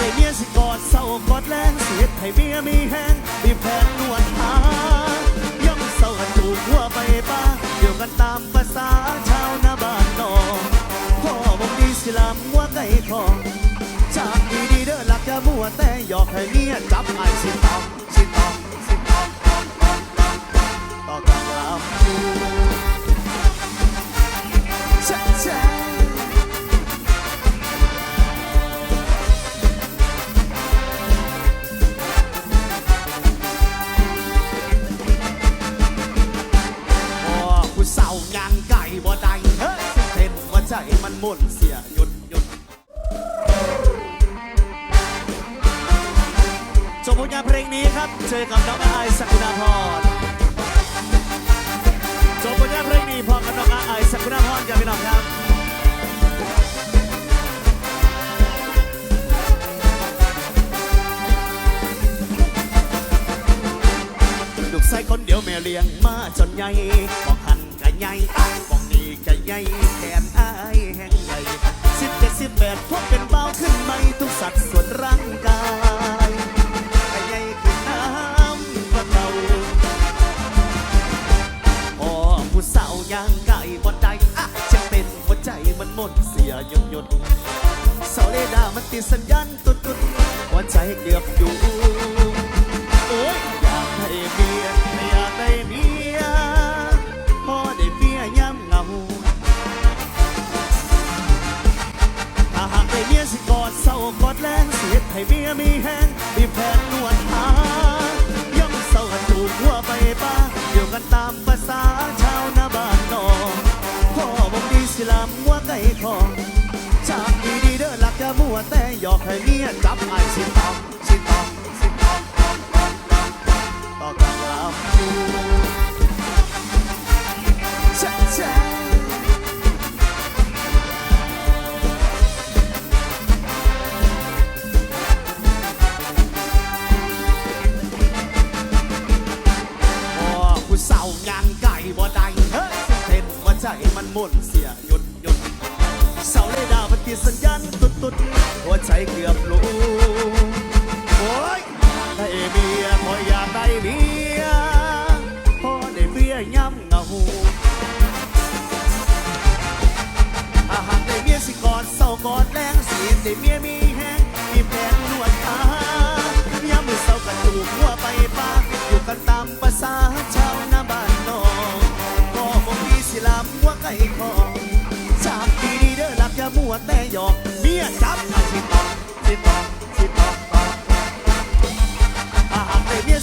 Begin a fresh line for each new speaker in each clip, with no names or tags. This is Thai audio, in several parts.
ไอเมียสิกอดเศร้ากอดแรงเสียดให้เมียมีแห้งมีแผนนวดหาย่ำเศร้ากันจูบหัวไปป้าเดียวกันตามภาษาชาวนาบ้านนองพ่อบอกดีสิลำว่าไก่ทองจากดีดีเด้อหลักจะมัวแต่หยอกให้เมียจับไอ้สิตอง มันหมุนเสียหยุดหยุดจบผลงานเพลงนี้ครับ เจอกับน้องอายสักุณาพรจบผลงานเพลงนี้พร้อมกับน้องอายสักุณาพรกับพี่น้องครับลูกชายคนเดียวแม่เลี้ยงมาจนใหญ่บอกหันกะใหญ่บอกนี่กะใหญ่ ยางไก่บ่ได้อะจะเป็นหัวใจมันหมดเสียหยุดหยุดเสาเลดามันติดสัญญาณตุดตุดหัวใจเกือบอยู่โอ้ยอยากได้เมียอยากได้เมียพอได้เมียย้ำเหงาถ้าหากได้เมียสิกอดเศร้ากอดแรงเสียให้เมียมีแห้งมีแผนนวดหาย่ำเศร้ากันจูบหัวไปป้าเดียวกันตามภาษา บอกดีสิลำว่าไก่ทองจากดีดีเด้อหลักจะมัวแต่หยอกให้เมียจับไอ้สิตองสิตองสิตองตองตองตองตองตอกลางลำพูแช่แช่โอ้ผู้สาวงานก่ ใจมันหมุนเสียหยุดหยุดเสาเลยดาวมันติดสัญญาณตุดตุดหัวใจเกือบรู้โอ้ยได้เมียพออยากได้เมียพอได้เมียย้ำเงาอาหารได้เมียสิกอดเศร้ากอดแรงสีได้เมียมี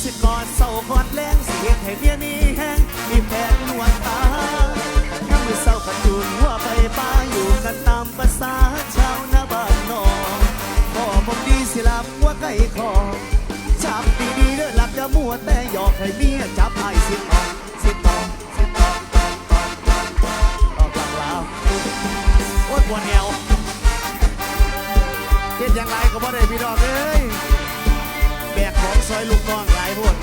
สิกอดเศร้ากอดแรงเสียให้เมียมีแห้งมีแผนนวดตาถ้ามือเศร้าขัดจูนหัวไปป้าอยู่กันตามภาษาชาวนาบ้านนอกพ่อผมดีสิลำว่าไก่คอจับดีดีๆเด้อหลับอย่ามัวแต่หยอกให้เมียจับไอ้สิตองสิตองสิตองตองตองตองตองตองกลางลาวโอ้ยปวดแอวเฮ็ดยังไงก็บ่ได้พี่น้องเอ้ย แบกของซอยลูกน้องหลายพวก